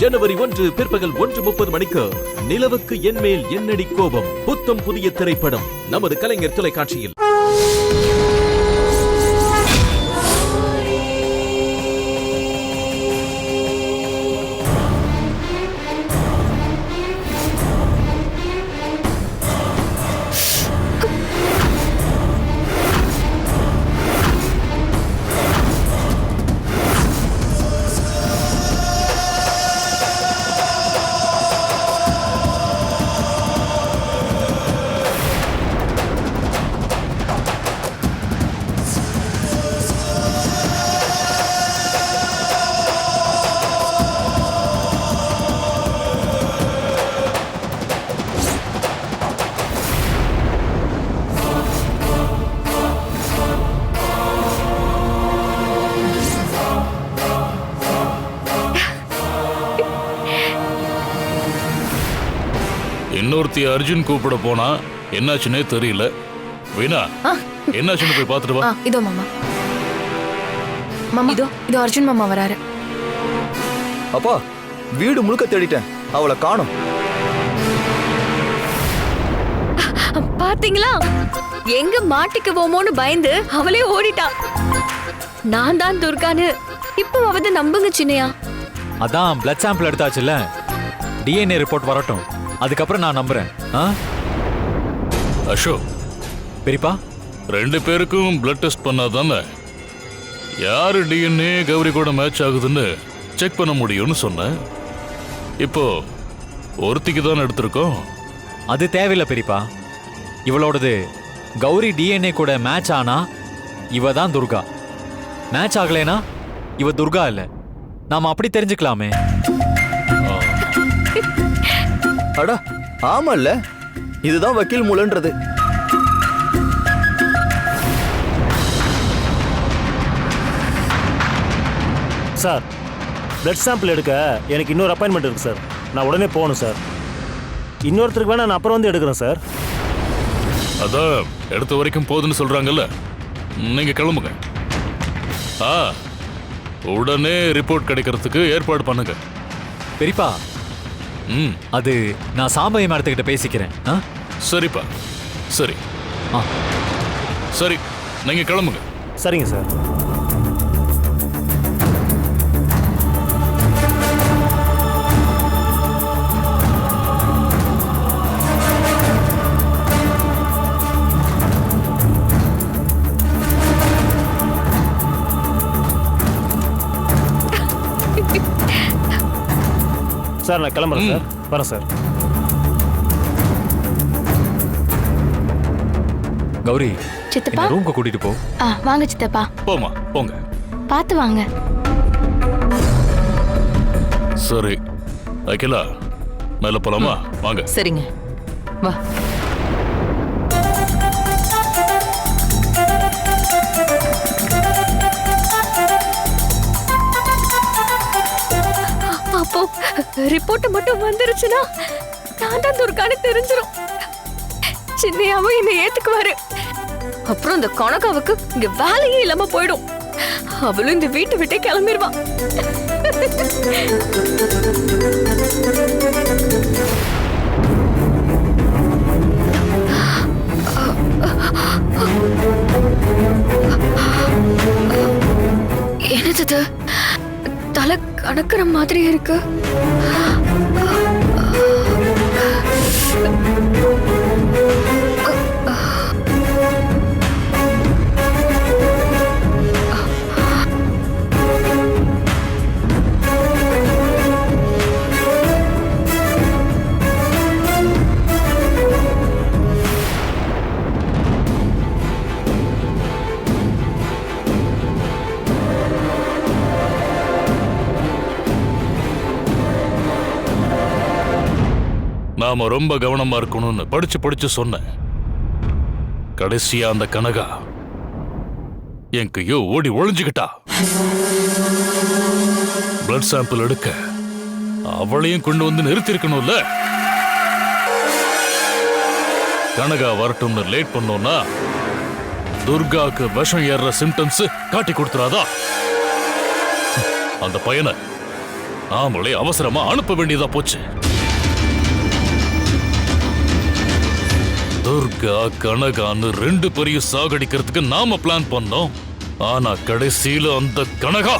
ஜனவரி ஒன்று பிற்பகல் ஒன்று முப்பது மணிக்கு நிலவுக்கு என்மேல் என்னடி கோபம்? புத்தம் புதிய திரைப்படம். நமது கலைஞர் தொலைக்காட்சியில். இன்னொருத்தி அர்ஜுன் கூப்பிட போனா என்னாச்சுன்னே தெரியல. வீணா என்னாச்சுன்னு போய் பார்த்துட்டு வா. இதோ மாமா. மாமா இதோ. இதோ அர்ஜுன் மாமா வராரு. அப்பா வீடு முழுக்க தேடிட்டேன். அவளை காணோம். பாத்தீங்களா எங்க மாட்டிக்குவோமோன்னு பயந்து அவளே ஓடிட்டா. நான் தான் துர்கான்னு இப்போ அவத நம்புங்க சின்னையா. அதான் பிளட் சாம்பிள் எடுத்தாச்சுல்ல. டிஎன்ஏ ரிப்போர்ட் வரட்டும். அதுக்கப்புறம் நான் நம்புறேன். ஆ? அசோக். பெரியப்பா? ரெண்டு பேருக்கும் பிளட் டெஸ்ட் பண்ணாதானே? யாரு டிஎன்ஏ கௌரி கூட மேட்ச் ஆகுதுன்னு செக் பண்ண முடியும்னு சொன்னேன். இப்போ ஒருத்திக்கு தான் எடுத்திருக்கோம். அது தேவையில்லை பெரியப்பா. இவளோடது கௌரி டிஎன்ஏ கூட மேட்ச் ஆனா இவ தான் துர்கா. மேட்ச் ஆகலைனா இவ துர்கா இல்ல. நாம அப்படி தெரிஞ்சுக்கலாமே. அடா ஆமால்ல. இதுதான் வக்கீல் மூலன்றது. சார் பிளட் சாம்பிள் எடுக்க எனக்கு இன்னொரு அப்பாயின்மெண்ட் இருக்கு சார். நான் உடனே போகணும் சார். இன்னொருத்தருக்கு வேணா நான் அப்புறம் வந்து எடுக்கிறேன் சார். அதான் எடுத்த வரைக்கும் போதுன்னு சொல்றாங்கல்ல. நீங்க கிளம்புங்க. ஆ உடனே ரிப்போர்ட் கிடைக்கிறதுக்கு ஏற்பாடு பண்ணுங்க. பெரியப்பா அது நான் சாம்பவி மேடத்துக்கிட்ட பேசிக்கிறேன். ஆ? சரிப்பா. சரி. ஆ. சரி நீங்க கிளம்புங்க. சரிங்க சார். சார் நான் கிளம்புறேன் சார். வரேன் சார். கௌரி சித்தப்பா? இந்த ரூம்க்கு கூட்டிட்டு போ. ஆ வாங்க சித்தப்பா. போமா போங்க. பார்த்து வாங்க. சரி அகிலா மேல போலாமா? வாங்க. சரிங்க. வா. ரிப்போர்ட் மட்டும் வந்துருச்சுன்னா நான் தான் துர்கான்னு தெரிஞ்சிடும் சின்னையாவும் என்னை ஏத்துக்குவாரு. அப்புறம் இந்த கனகாவுக்கு இங்க வேலையே இல்லாம போயிடும். அவளும் இந்த வீட்டை விட்டே கிளம்பிடுவா என்னது தலை கணக்குற மாதிரி இருக்கு. நாம ரொம்ப கவனமா இருக்கணும்னு படிச்சு படிச்சு சொன்னேன். கடைசியா அந்த கனகா என்கையோ ஓடி ஒளிஞ்சுக்கிட்டா. பிளட் சாம்பிள் எடுக்க அவளையும் கொண்டு வந்து நிறுத்திருக்கணும்ல? கனகா வரட்டும்னு லேட் பண்ணோம்னா துர்காக்கு விஷம் ஏறுற சிம்டம்ஸ் காட்டி கொடுத்துறாதா? அந்த பையனை நாமளே அவசரமா அனுப்ப வேண்டியதா போச்சு. துர்கா கனகான்னு ரெண்டு பேரையும் சாகடிக்கிறதுக்கு நாம பிளான் பண்ணோம். ஆனா கடைசியில அந்த கனகா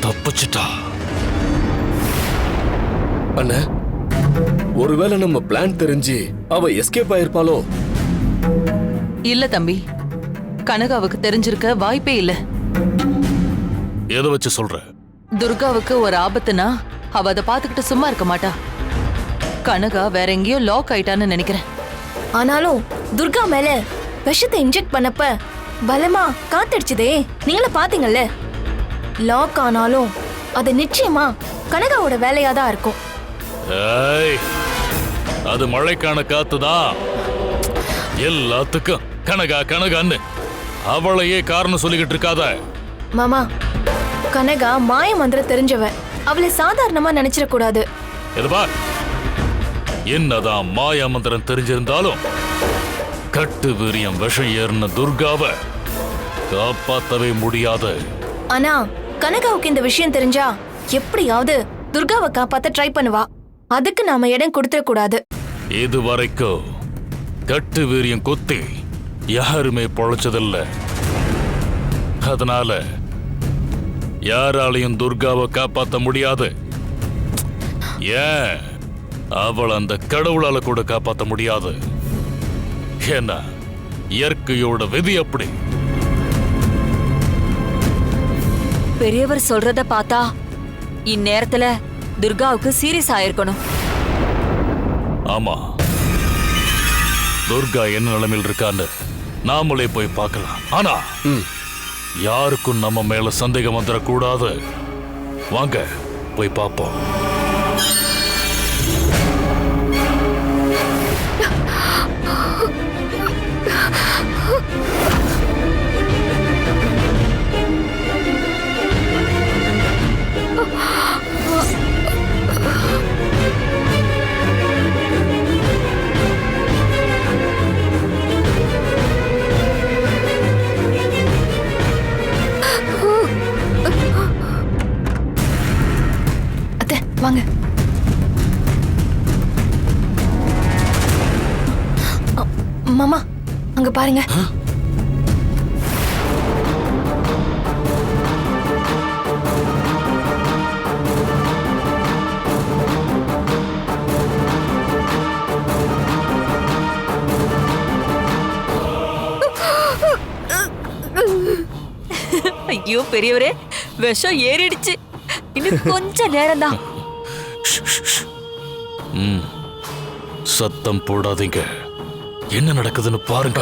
தப்பிச்சிட்டா. அண்ணா ஒருவேளை நம்ம பிளான் தெரிஞ்சு அவ எஸ்கேப் ஆயிருப்பாளோ? இல்ல தம்பி. கனகாவுக்கு தெரிஞ்சிருக்க வாய்ப்பே இல்ல. எதை வச்சு சொல்ற? துர்காவுக்கு ஒரு ஆபத்துனா அவ அதை பாத்துக்கிட்டு சும்மா இருக்க மாட்டா. கனகா வேற எங்கேயோ லாக் ஆயிட்டான்னு நினைக்கிறேன். ஆனாலும் துர்கா மேல விஷத்தை இன்ஜெக்ட் பண்ணப்ப பலமா காத்தடிச்சதே. நீங்கள பாத்தீங்கல்ல? லாக் ஆனாலும் அது நிச்சயமா கனகாவோட வேலையா தான் இருக்கும். ஏய் அது மழைக்கான காத்துதான் எல்லாத்துக்கும் கனகா கனகான்னு அவளையே காரணம் சொல்லிக்கிட்டு இருக்காத. மாமா கனகா மாய மந்திரம் தெரிஞ்சவ அவளை சாதாரணமா நினைச்சிடக் கூடாது இது பார் என்னதான் மாயா மந்திரம் தெரிஞ்சிருந்தாலும் கட்டு வீரியம் விஷம் ஏறின துர்காவை காப்பாத்தவே முடியாது. ஆனா கனகாவுக்கு இந்த விஷயம் தெரிஞ்சா எப்படியாவது துர்காவை காப்பாத்த ட்ரை பண்ணுவா. அதுக்கு நாம இடம் கொடுத்துடக் கூடாது இது வரைக்கும் கட்டு வீரியம் கொத்தி யாருமே பொழைச்சதில்ல. அதனால யாராலையும் துர்காவை காப்பாத்த முடியாது. ஏன்? அவள் அந்த கடவுளால கூட காப்பாத்த முடியாது. ஏன்னா இயற்கையோட விதி அப்படி. பெரியவர் சொல்றத பார்த்தா இந்நேரத்துல துர்காவுக்கு சீரியஸ் ஆயிருக்கணும். ஆமா. துர்கா என்ன நிலைமையில் இருக்கான்னு நாமளே போய் பார்க்கலாம். ஆனா யாருக்கும் நம்ம மேல சந்தேகம் வந்துடக்கூடாது வாங்க போய் பார்ப்போம். ஐயோ பெரியவரே விஷம் ஏறிடுச்சு. இன்னும் கொஞ்ச நேரம்தான். ம். சத்தம் போடாதீங்க. என்ன நடக்குதுன்னு பாருங்க.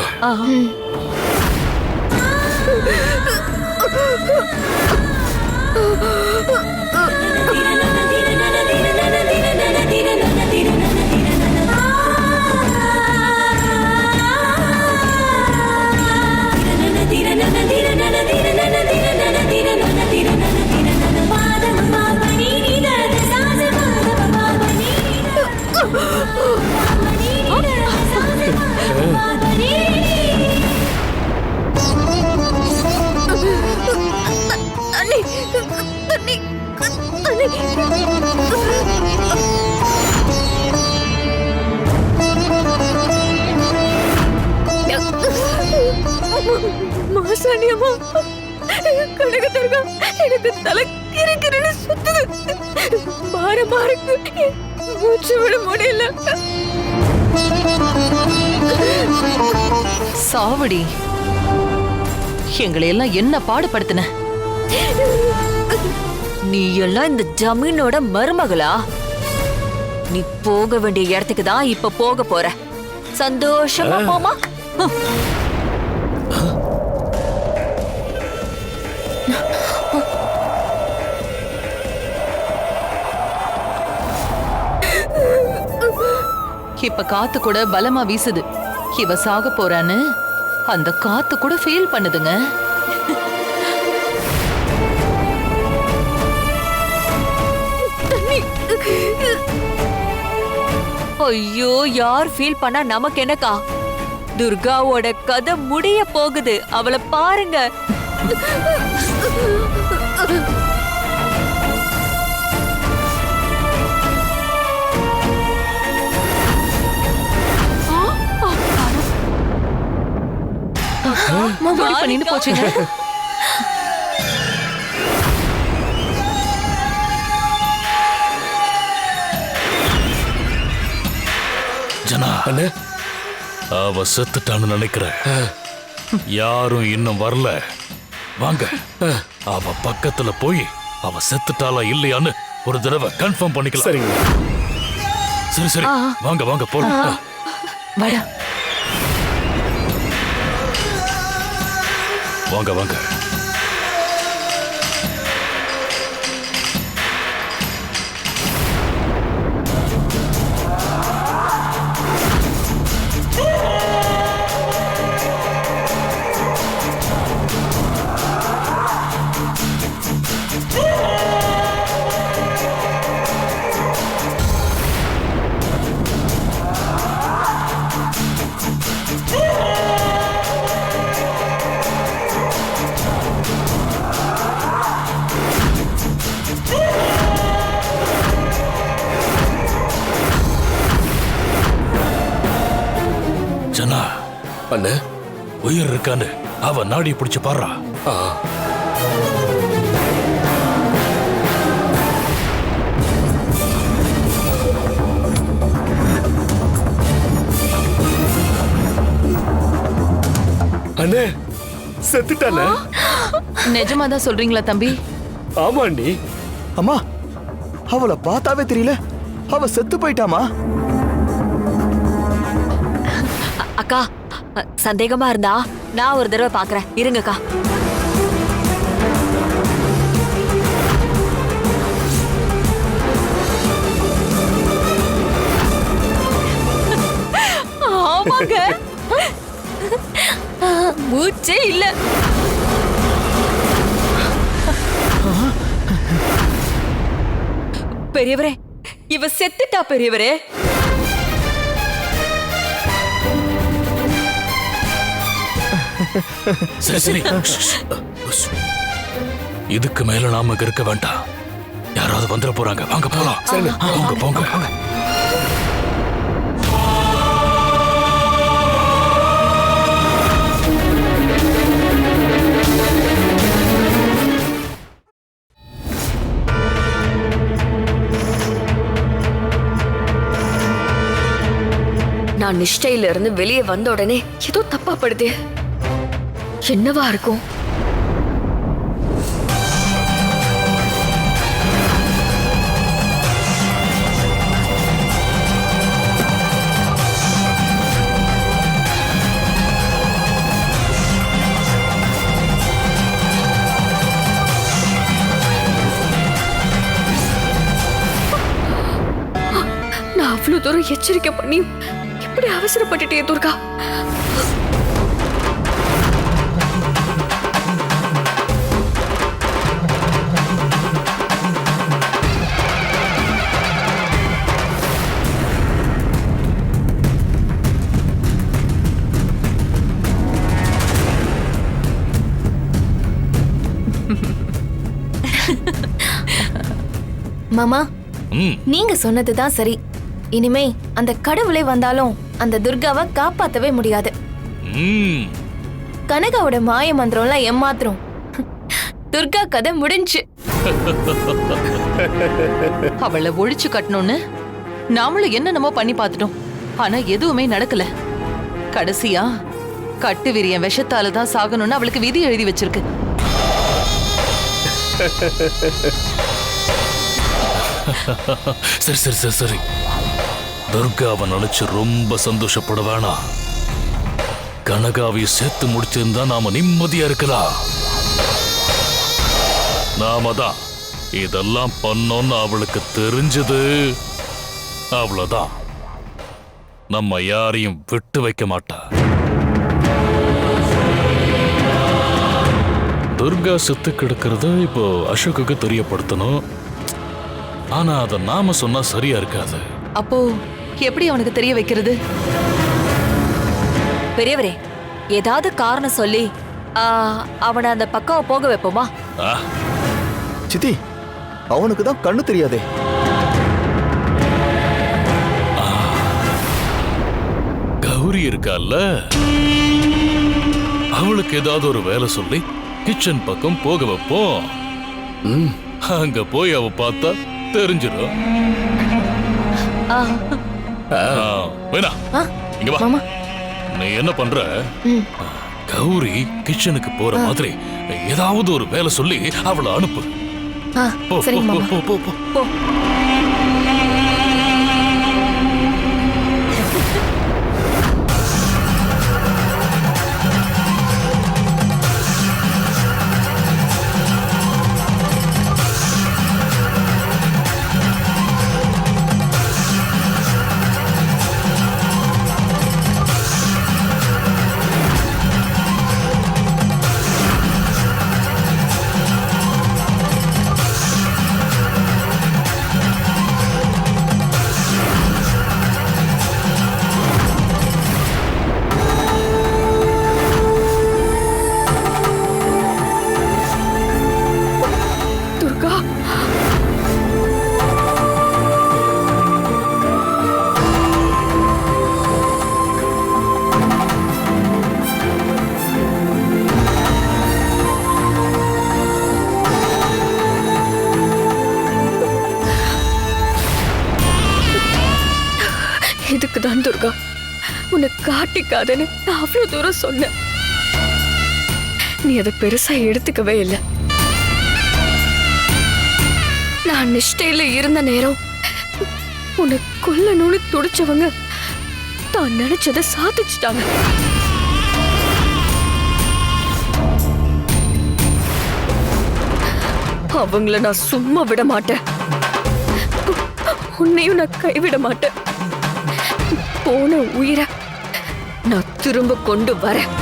எல்லாம் என்ன பாடுபடுத்தின? நீ எல்லாம் இந்த ஜமீனோட மருமகளா? நீ போக வேண்டிய இடத்துக்கு தான் இப்ப போக போற. சந்தோஷமா போமா. இப்ப காத்து கூட பலமா வீசுது. இவ சாக போறான்னு அந்த காத்து கூட ஃபீல் பண்ணுதுங்க. ஐயோ யார் ஃபீல் பண்ணா நமக்கு என்னக்கா? துர்காவோட கதை முடிய போகுது. அவளை பாருங்க. பண்ணிட்டு போச்சுங்க. அண்ணே. அவ செத்துட்டான்னு நினைக்கிறேன். யாரும் இன்னும் வரல. வாங்க. அவ பக்கத்துல போய் அவ செத்துட்டாளா இல்லையான்னு ஒரு தடவை கன்ஃபார்ம் பண்ணிக்கலாம். சரிங்க. சரி சரி. வாங்க வாங்க போலாம். வாங்க வாங்க. அண்ணே உயிர் இருக்கான்னு அவ நாடி பிடிச்சு பாடுறா. ஆ. அண்ணே செத்துட்டானே? நிஜமா தான் சொல்றீங்களா தம்பி? ஆமா அண்ணி அம்மா அவளை பார்த்தாவே தெரியல. அவ செத்து போயிட்டாமா? சந்தேகமா இருந்தா நான் ஒரு தடவை பாக்குறேன். இருங்கக்கா. ஆமாங்க. மூச்சே இல்ல. பெரியவரே இவ செத்துட்டா பெரியவரே. சரி சரி. இதுக்கு மேல நாம இருக்க வேண்டாம். யாராவது வந்துட போறாங்க. வாங்க போலாம். போங்க போங்க. நான் நிஷ்டையில இருந்து வெளியே வந்த உடனே ஏதோ தப்பா படுது. என்னவா இருக்கும்? நான் அவ்வளவு தூரம் எச்சரிக்கை பண்ணி இப்படி அவசரப்பட்டுட்டே துர்கா. மாமா ம். நீங்க சொன்னதுதான் சரி. இனிமே அந்த கடவுளே வந்தாலும் அந்த துர்காவை காப்பாத்தவே முடியாது. ம். கனகாவோட மாய மந்திரம்லாம் ஏமாத்திரம் துர்கா கதை முடிஞ்சு. அவளை ஒழிச்சு கட்டணும்னு நாமளும் என்னென்னமோ பண்ணி பார்த்துட்டோம். ஆனா எதுவுமே நடக்கல. கடைசியா கட்டு விரியன் விஷத்தால தான் சாகணும்னு அவளுக்கு விதி எழுதி வச்சிருக்கு. சரி சரி சரி சரி. துர்காவை நினைச்சு ரொம்ப சந்தோஷப்பட வேணாம் கனகாவையும் சேர்த்து முடிச்சிருந்தா நாம நிம்மதியா இருக்கலாம். நாம தான் இதெல்லாம் பண்ணோம்னு அவளுக்கு தெரிஞ்சது. அவ்வளவுதான். நம்ம யாரையும் விட்டு வைக்க மாட்டா. துர்கா செத்து கிடக்கிறத இப்போ அசோக்குக்கு தெரியப்படுத்தணும். ஆனா அதை நாம சொன்னா சரியா இருக்காது. அப்போ எப்படி அவனுக்கு தெரிய வைக்கிறது? பெரியவரே ஏதாவது காரணம் சொல்லி ஆ, அவனை அந்த பக்கம் போக வைப்போமா? ஆ, சித்தி அவனுக்கு தான் கண்ணு தெரியாதே. கௌரி இருக்கால்ல? அவளுக்கு ஏதாவது ஒரு வேலை சொல்லி கிச்சன் பக்கம் போக வைப்போம். ம். அங்க போய் அவ பார்த்தா தெரிஞ்சிடும் வேணா இங்க வா. நீ என்ன பண்ற. கௌரி கிச்சனுக்கு போற மாதிரி ஏதாவது ஒரு வேலை சொல்லி அவளை அனுப்பு. போ, போ, போ, போ, போ, துர்கா இதுக்கு தான் துர்கா? உன்னை காட்டிக்காதன்னு நான் அவ்வளோ தூரம் சொன்னேன். நீ அதை பெருசா எடுத்துக்கவே இல்லை. நான் நிஷ்டையில இருந்த நேரம் உன்னை கொல்லணும்னு துடிச்சவங்க தான் நினைச்சதை சாதிச்சுட்டாங்க. அவங்கள நான் சும்மா விட மாட்டேன். உன்னையும் நான் கைவிட மாட்டேன். போன உயிரை நான் திரும்ப கொண்டு வரேன்.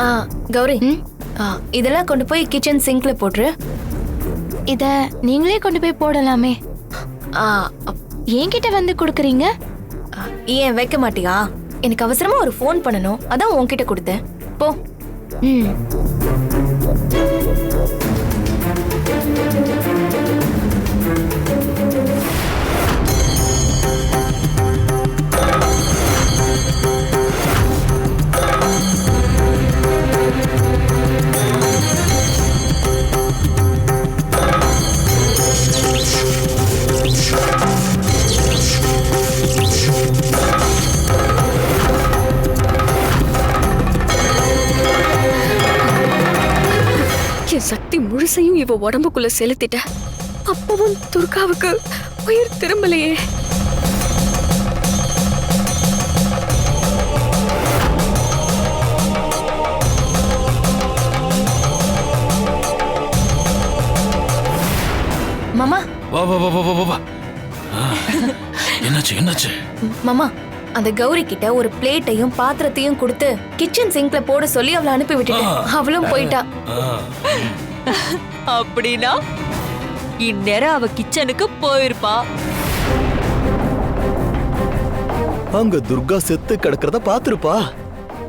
ஆ கௌரி. ஆ, இதெல்லாம் கொண்டு போய் கிச்சன் சிங்க்ல போட்டுரு. இத நீங்களே கொண்டு போய் போடலாமே. ஆ, என்கிட்ட வந்து கொடுக்குறீங்க? ஏன் வைக்க மாட்டியா? எனக்கு அவசரமா ஒரு ஃபோன் பண்ணணும். அதான் உன்கிட்ட கொடுத்தேன். போ. ம். உடம்புக்குள்ள செலுத்திட்ட அப்பவும் துர்காவுக்கு உயிர் திரும்பலையே. மாமா. வா வா வா வா வா, வா வா. ஆ, என்னாச்சு என்னாச்சு? ம், மாமா அந்த கௌரி கிட்ட ஒரு பிளேட்டையும் பாத்திரத்தையும் கொடுத்து கிச்சன் சிங்க்ல போட சொல்லி அவளை அனுப்பி விட்டுட்டேன். அவளும் போயிட்டா. அப்படின்னா? இந்நேரம் அவ கிச்சனுக்கு போயிருப்பா. அங்க துர்கா செத்து கிடக்கிறத பாத்துருப்பா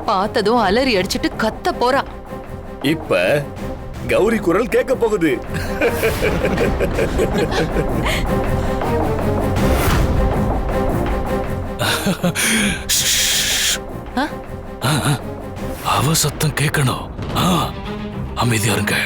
பார்த்ததும் அலறி அடிச்சிட்டு கத்த போறா. இப்ப கௌரி குரல் கேட்க போகுது. அவ சத்தம் கேட்கணும். ஆ, அமைதியா இருங்க.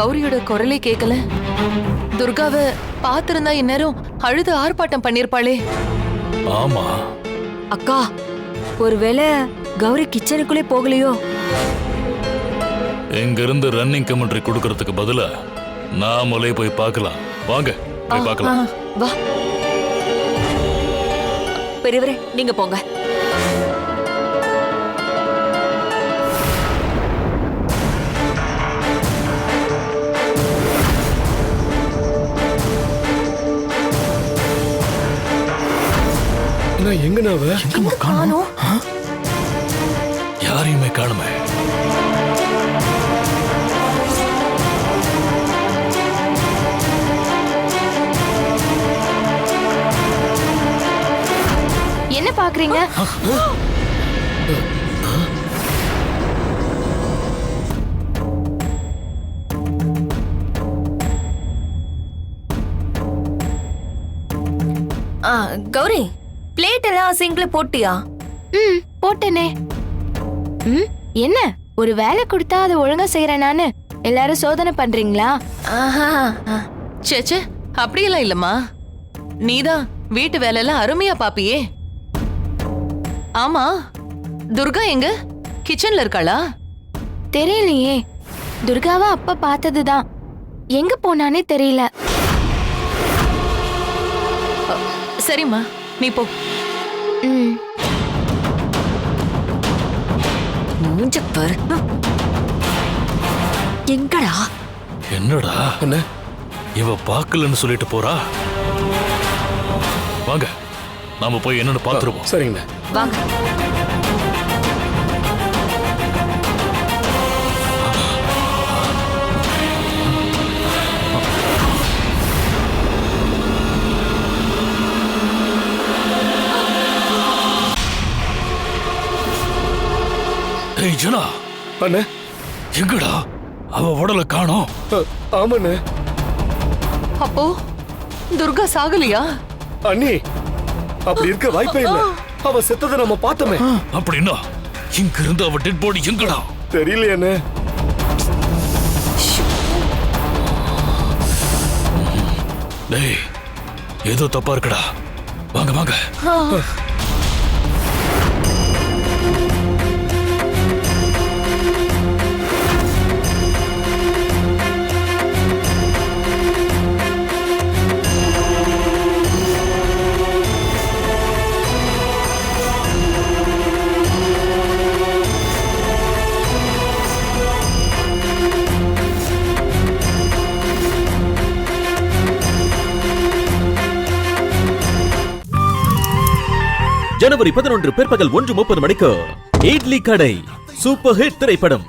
கௌரியோட குரலே கேட்கல துர்காவை பார்த்திருந்தா இந்நேரம் அழுது ஆர்ப்பாட்டம் பண்ணிருப்பாளே. ஆமா. அக்கா ஒருவேளை கௌரி கிச்சனுக்குள்ளே போகலையோ? இங்க இருந்து ரன்னிங் கமெண்ட்ரி கொடுக்கறதுக்கு பதிலா நாமளே போய் பார்க்கலாம். வாங்க போய் பார்க்கலாம். வா. பெரியவரே நீங்க போங்க. நான் எங்க நாவ காணோம். யாரையுமே காணுமே. என்ன பாக்குறீங்க? ஆ, கௌரி. எல்லாம் சிங்க்ல போட்டியா? ம் போட்டேனே. ம்? என்ன ஒரு வேலை கொடுத்தா அதை ஒழுங்கா செய்யறேனான்னு எல்லாரும் சோதனை பண்றீங்களா? ஆஹா. சேச்சே அப்படியெல்லாம் இல்லம்மா. நீதான் வீட்டு வேலையெல்லாம் அருமையா பாப்பியே. ஆமா துர்கா எங்க? கிச்சன்ல இருக்காளா? தெரியலையே. துர்காவை அப்ப பார்த்ததுதான். எங்க போனானே தெரியல. சரிம்மா நீ போ. மூஞ்ச பாரு. எங்கடா? என்னடா? என்ன? இவ பார்க்கலன்னு சொல்லிட்டு போறா? வாங்க நாம போய் என்னன்னு பாத்துருவோம் சரிங்கண்ணே. வாங்க. ஏய் ஜனா. அண்ணே. எங்கடா? அவ உடல காணோம். ஆமாண்ணே. அப்போ துர்கா சாகலையா? அண்ணி அப்படி இருக்க வாய்ப்பே இல்ல. அவ செத்ததை நம்ம பார்த்தோமே. அப்படின்னா இங்க இருந்து அவ டெட் பாடி எங்கடா? தெரியலையாண்ணே. டேய் ஏதோ தப்பா இருக்குடா. வாங்க வாங்க. ஜனவரி பதினொன்று பிற்பகல் ஒன்று முப்பது மணிக்கு. இட்லி கடை. சூப்பர் ஹிட் திரைப்படம்.